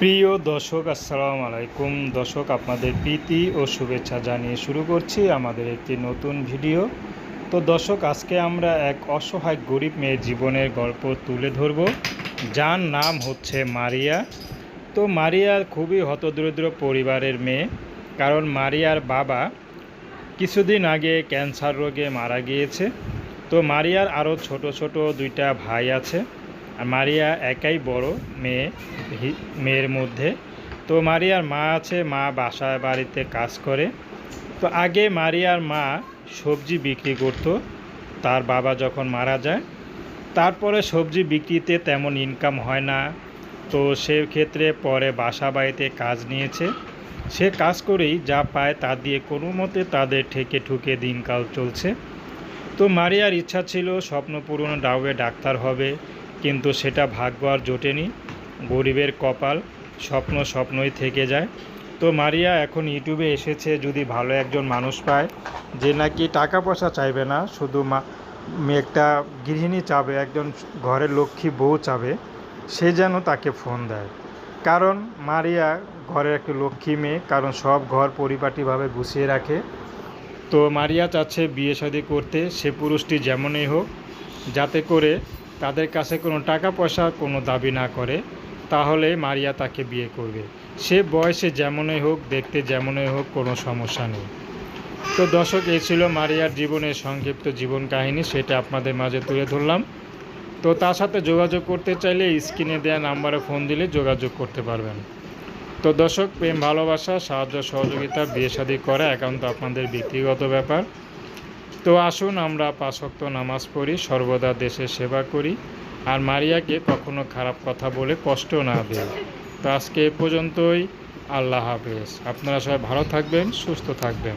প্রিয় দর্শক, আসসালামু আলাইকুম। দর্শক, আপনাদের প্রীতি ও শুভেচ্ছা জানিয়ে শুরু করছি আমাদের একটি নতুন ভিডিও। তো দর্শক, আজকে আমরা এক অসহায় গরিব মেয়ের জীবনের গল্প তুলে ধরব। যার নাম হচ্ছে মারিয়া। তো মারিয়া খুবই হতদরিদ্র পরিবারের মেয়ে। কারণ মারিয়ার বাবা কিছুদিন আগে ক্যান্সার রোগে মারা গিয়েছে। তো মারিয়ার আরও ছোট ছোট দুইটা ভাই আছে। আর মারিয়া একাই বড় মেয়ে মেয়ের মধ্যে। তো মারিয়ার মা আছে, মা বাসায় বাড়িতে কাজ করে। তো আগে মারিয়ার মা সবজি বিক্রি করতো, তার বাবা যখন মারা যায়। তারপরে সবজি বিক্রিতে তেমন ইনকাম হয় না। তো সেক্ষেত্রে পরে বাসা বাড়িতে কাজ নিয়েছে। সে কাজ করেই যা পায় তা দিয়ে কোনো মতে তাদের ঠেকে ঠুকে দিনকাল চলছে। তো মারিয়ার ইচ্ছা ছিল স্বপ্ন পূরণ, ডাউয়ে ডাক্তার হবে। কিন্তু সেটা ভাগ্য আর জোটেনি। গরিবের কপাল স্বপ্ন স্বপ্নই থেকে যায়। তো মারিয়া, এখন ইউটিউবে এসেছে যদি ভালো একজন মানুষ পায়, যে নাকি টাকা পয়সা চাইবে না, শুধু মা একটা গৃহিণী চাবে, একজন ঘরের লক্ষ্মী বউ চাবে, সে যেন তাকে ফোন দেয়। কারণ মারিয়া ঘরের একটি লক্ষ্মী মেয়ে, কারণ সব ঘর পরিপাটিভাবে গুছিয়ে রাখে। তো মারিয়া চাচ্ছে বিয়ে শাদী করতে, সে পুরুষটি যেমনই হোক, যাতে করে তাদের কাছে কোনো টাকা পয়সা কোনো দাবি না করে, তাহলে মারিয়া তাকে বিয়ে করবে। সে বয়সে যেমনই হোক, দেখতে যেমনই হোক, কোনো সমস্যা নেই। তো দর্শক, এই ছিল মারিয়ার জীবনের সংক্ষিপ্ত জীবন কাহিনী, সেটা আপনাদের মাঝে তুলে ধরলাম। তো তার সাথে যোগাযোগ করতে চাইলে স্ক্রিনে দেওয়া নাম্বারে ফোন দিলে যোগাযোগ করতে পারবেন। তো দর্শক, প্রেম, ভালোবাসা, সাহায্য, সহযোগিতা, বিয়ে শাদী করা একান্ত আপনাদের ব্যক্তিগত ব্যাপার। তো আসুন আমরা পাশক্ত নামাজ পড়ি, সর্বদা দেশের সেবা করি। আর মারিয়াকে কখনো খারাপ কথা বলে কষ্ট না দেয় তো আজকে এ পর্যন্তই, আল্লাহ হাফেজ। আপনারা সবাই ভালো থাকবেন, সুস্থ থাকবেন।